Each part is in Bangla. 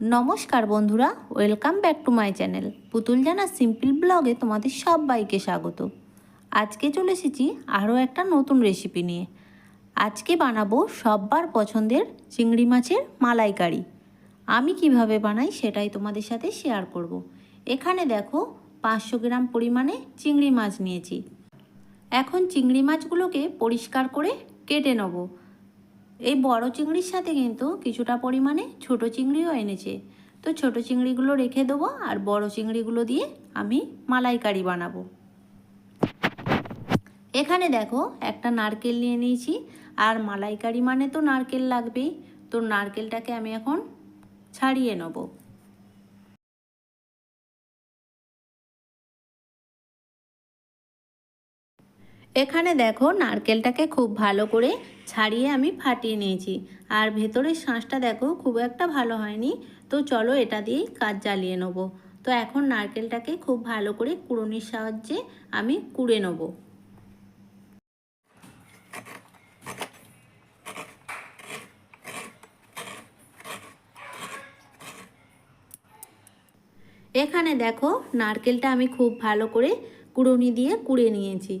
নমস্কার বন্ধুরা, welcome back to my channel. Putul Jana simple ব্লগে তোমাদের সবাইকে স্বাগত। আজকে চলে এসেছি আরও একটা নতুন রেসিপি নিয়ে। আজকে বানাবো সব্বার পছন্দের চিংড়ি মাছের মালাইকারি। আমি কীভাবে বানাই সেটাই তোমাদের সাথে শেয়ার করব। এখানে দেখো পাঁচশো গ্রাম পরিমাণে চিংড়ি মাছ নিয়েছি। এখন চিংড়ি মাছগুলোকে পরিষ্কার করে কেটে নেব। এই বড় চিংড়ির সাথে কিন্তু কিছুটা পরিমাণে ছোট চিংড়িও এনেছে। তো ছোট চিংড়িগুলো রেখে দেবো আর বড় চিংড়িগুলো দিয়ে আমি মালাইকারি বানাবো। এখানে দেখো একটা নারকেল নিয়ে নিয়েছি। আর মালাইকারি মানে তো নারকেল লাগবেই। তো নারকেলটাকে আমি এখন ছাড়িয়ে নেব। এখানে দেখো নারকেলটাকে খুব ভালো করে ছাড়িয়ে আমি ফাটিয়ে নিয়েছি। আর ভেতরের শাঁসটা দেখো, খুব একটা ভালো হয়নি। তো চলো এটা দিয়েই কাজ জ্বালিয়ে নেব। তো এখন নারকেলটাকে খুব ভালো করে কুড়নির সাহায্যে আমি কুড়ে নেব। এখানে দেখো, নারকেলটা আমি খুব ভালো করে কুড়নি দিয়ে কুড়ে নিয়েছি।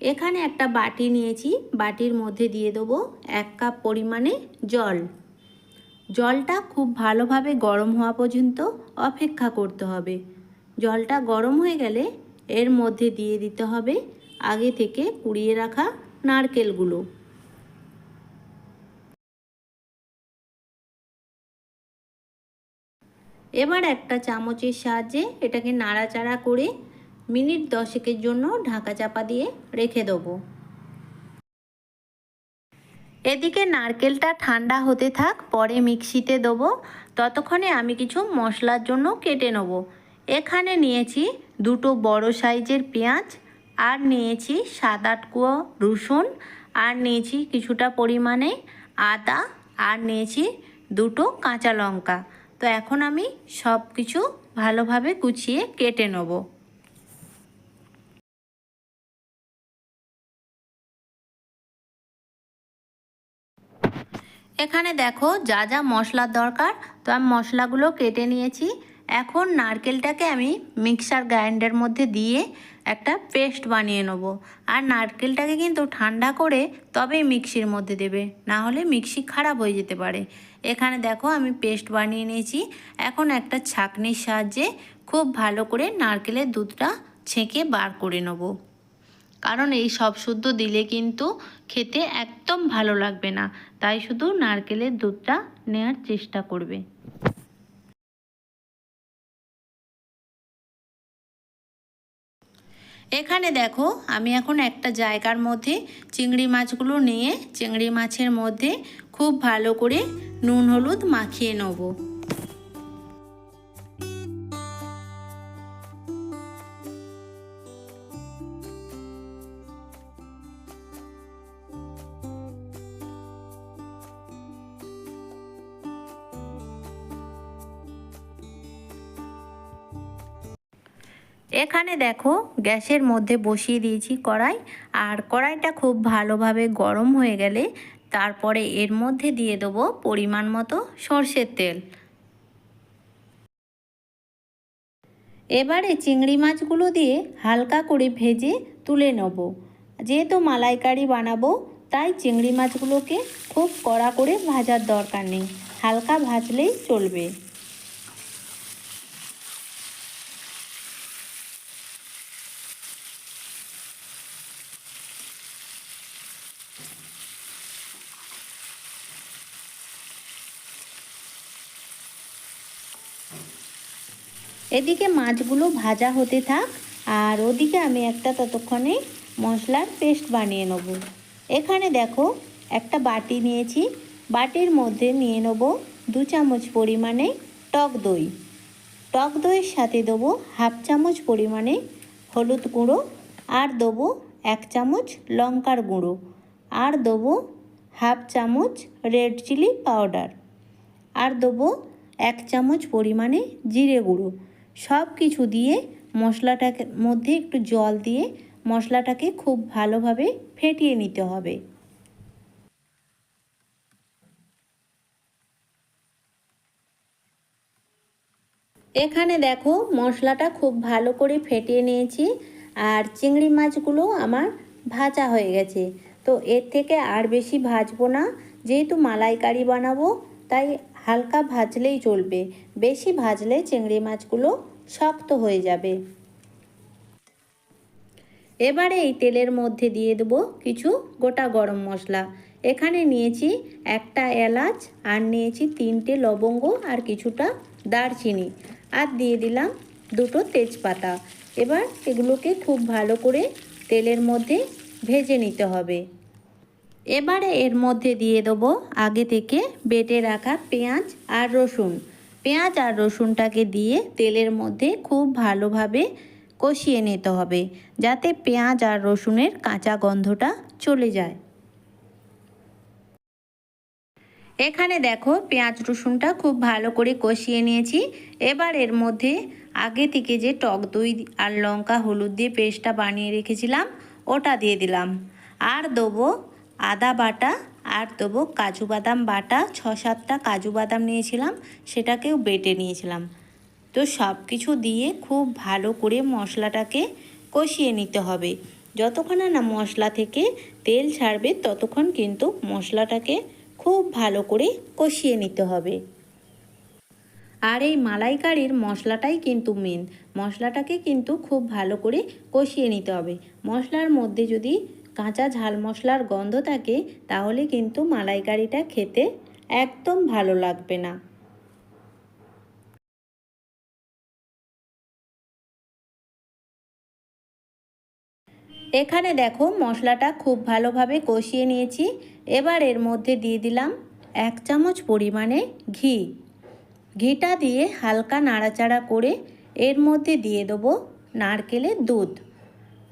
এখানে একটা বাটি নিয়েছি, বাটির মধ্যে দিয়ে দেবো এক কাপ পরিমাণে জল। জলটা খুব ভালোভাবে গরম হওয়া পর্যন্ত অপেক্ষা করতে হবে। জলটা গরম হয়ে গেলে এর মধ্যে দিয়ে দিতে হবে আগে থেকে কুড়িয়ে রাখা নারকেলগুলো। এবার একটা চামচের সাহায্যে এটাকে নাড়াচাড়া করে মিনিট দশেকের জন্য ঢাকা চাপা দিয়ে রেখে দেবো। এদিকে নারকেলটা ঠান্ডা হতে থাক, পরে মিক্সিতে দেবো। ততক্ষণে আমি কিছু মশলার জন্য কেটে নেব। এখানে নিয়েছি দুটো বড় সাইজের পেঁয়াজ, আর নিয়েছি সাত আট কুয়ো রসুন, আর নিয়েছি কিছুটা পরিমাণে আদা, আর নিয়েছি দুটো কাঁচা লঙ্কা। তো এখন আমি সব কিছু ভালোভাবে গুছিয়ে কেটে নেব। এখানে দেখো যা যা মশলার দরকার, তো আমি মশলাগুলো কেটে নিয়েছি। এখন নারকেলটাকে আমি মিক্সার গ্রাইন্ডার মধ্যে দিয়ে একটা পেস্ট বানিয়ে নেব। আর নারকেলটাকে কিন্তু ঠান্ডা করে তবেই মিক্সির মধ্যে দেবে, না হলে মিক্সি খারাপ হয়ে যেতে পারে। এখানে দেখো আমি পেস্ট বানিয়ে নিয়েছি। এখন একটা ছাকনির সাহায্যে খুব ভালো করে নারকেলের দুধটা ছেঁকে বার করে নেব। কারণ এই সব শুদ্ধ দিলে কিন্তু খেতে একদম ভালো লাগবে না। তাই শুধু নারকেলের দুধটা নেওয়ার চেষ্টা করবে। এখানে দেখো, আমি এখন একটা জায়গার মধ্যে চিংড়ি মাছগুলো নিয়ে, চিংড়ি মাছের মধ্যে খুব ভালো করে নুন, হলুদ মাখিয়ে নেব। এখানে দেখো গ্যাসের মধ্যে বসিয়ে দিয়েছি কড়াই, আর কড়াইটা খুব ভালোভাবে গরম হয়ে গেলে তারপরে এর মধ্যে দিয়ে দেবো পরিমাণ মতো সর্ষের তেল। এবারে চিংড়ি মাছগুলো দিয়ে হালকা করে ভেজে তুলে নেব। যেহেতু মালাইকারি বানাবো, তাই চিংড়ি মাছগুলোকে খুব কড়া করে ভাজার দরকার নেই, হালকা ভাজলেই চলবে। এদিকে মাছগুলো ভাজা হতে থাক, আর ওদিকে আমি একটা ততক্ষণে মশলার পেস্ট বানিয়ে নেব। এখানে দেখো, একটা বাটি নিয়েছি। বাটির মধ্যে নিয়ে নেব দু চামচ পরিমাণে টক দই। টক দইয়ের সাথে দেবো হাফ চামচ পরিমাণে হলুদ গুঁড়ো, আর দেবো এক চামচ লঙ্কার গুঁড়ো, আর দেবো হাফ চামচ রেড চিলি পাউডার, আর দেবো এক চামচ পরিমাণে জিরে গুঁড়ো। সব কিছু দিয়ে মশলাটাকে, মধ্যে একটু জল দিয়ে মশলাটাকে খুব ভালোভাবে ফেটিয়ে নিতে হবে। এখানে দেখো মশলাটা খুব ভালো করে ফেটিয়ে নিয়েছি আর চিংড়ি মাছগুলো আমার ভাজা হয়ে গেছে। তো এর থেকে আর বেশি ভাজবো না, যেহেতু মালাইকারি বানাবো, তাই হালকা ভাজলেই চলবে। বেশি ভাজলে চিংড়ি মাছগুলো শক্ত হয়ে যাবে। এবারে এই তেলের মধ্যে দিয়ে দেবো কিছু গোটা গরম মশলা। এখানে নিয়েছি একটা এলাচ, আর নিয়েছি তিনটে লবঙ্গ, আর কিছুটা দারচিনি। আর দিয়ে দিলাম দুটো তেজপাতা। এবার এগুলোকে খুব ভালো করে তেলের মধ্যে ভেজে নিতে হবে। এবারে এর মধ্যে দিয়ে দেবো আগে থেকে বেটে রাখা পেঁয়াজ আর রসুন। পেঁয়াজ আর রসুনটাকে দিয়ে তেলের মধ্যে খুব ভালোভাবে কষিয়ে নিতে হবে, যাতে পেঁয়াজ আর রসুনের কাঁচা গন্ধটা চলে যায়। এখানে দেখো পেঁয়াজ রসুনটা খুব ভালো করে কষিয়ে নিয়েছি। এবার এর মধ্যে আগে থেকে যে টক দই আর লঙ্কা হলুদ দিয়ে পেস্টটা বানিয়ে রেখেছিলাম, ওটা দিয়ে দিলাম। আর দেবো আদা বাটা আর দেবো কাজু বাদাম বাটা। ছ সাতটা কাজু বাদাম নিয়েছিলাম, সেটাকেও বেটে নিয়েছিলাম। তো সব কিছু দিয়ে খুব ভালো করে মশলাটাকে কষিয়ে নিতে হবে। যতক্ষণ না মশলা থেকে তেল ছাড়বে, ততক্ষণ কিন্তু মশলাটাকে খুব ভালো করে কষিয়ে নিতে হবে। আর এই মালাইকারির মশলাটাই কিন্তু মেন মশলাটাকে কিন্তু খুব ভালো করে কষিয়ে নিতে হবে। মশলার মধ্যে যদি কাঁচা ঝাল মশলার গন্ধ থাকে, তাহলে কিন্তু মালাইকারিটা খেতে একদম ভালো লাগবে না। এখানে দেখো মশলাটা খুব ভালোভাবে কষিয়ে নিয়েছি। এবার এর মধ্যে দিয়ে দিলাম এক চামচ পরিমাণে ঘি। ঘিটা দিয়ে হালকা নাড়াচাড়া করে এর মধ্যে দিয়ে দেবো নারকেলের দুধ।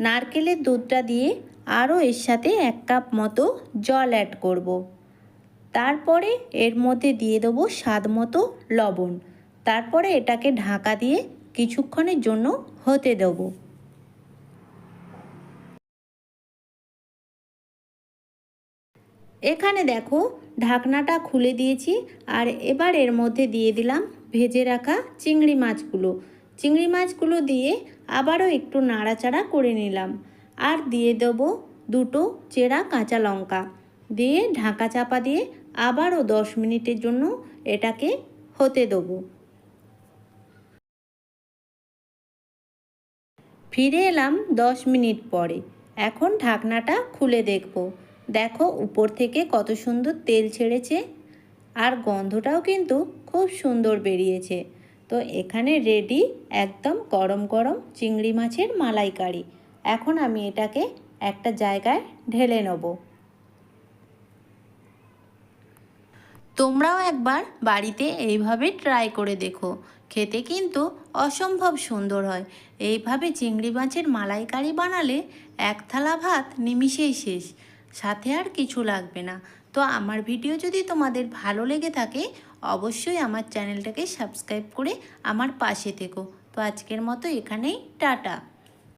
নারকেলের দুধটা দিয়ে আরও এর সাথে এক কাপ মতো জল অ্যাড করব। তারপরে এর মধ্যে দিয়ে দেবো স্বাদ মতো লবণ। তারপরে এটাকে ঢাকা দিয়ে কিছুক্ষণের জন্য হতে দেবো। এখানে দেখো ঢাকনাটা খুলে দিয়েছি আর এবার এর মধ্যে দিয়ে দিলাম ভেজে রাখা চিংড়ি মাছগুলো। চিংড়ি মাছগুলো দিয়ে আবারও একটু নাড়াচাড়া করে নিলাম। আর দিয়ে দেবো দুটো চেরা কাঁচা লঙ্কা। দিয়ে ঢাকা চাপা দিয়ে আবারও দশ মিনিটের জন্য এটাকে হতে দেবো। ফিরে এলাম দশ মিনিট পরে। এখন ঢাকনাটা খুলে দেখব। দেখো উপর থেকে কত সুন্দর তেল ছেড়েছে। আর গন্ধটাও কিন্তু খুব সুন্দর বেরিয়েছে। তো এখানে রেডি একদম গরম গরম চিংড়ি মাছের মালাইকারি। এখন আমি এটাকে একটা জায়গায় ঢেলে নেব। তোমরাও একবার বাড়িতে এইভাবে ট্রাই করে দেখো। খেতে কিন্তু অসম্ভব সুন্দর হয়। এইভাবে চিংড়ি মাছের মালাইকারি বানালে এক থালা ভাত নিমিষেই শেষ। সাথে আর কিছু লাগবে না। তো আমার ভিডিও যদি তোমাদের ভালো লেগে থাকে, অবশ্যই আমার চ্যানেলটাকে সাবস্ক্রাইব করে আমার পাশে থেকো। তো আজকের মতো এখানেই, টাটা।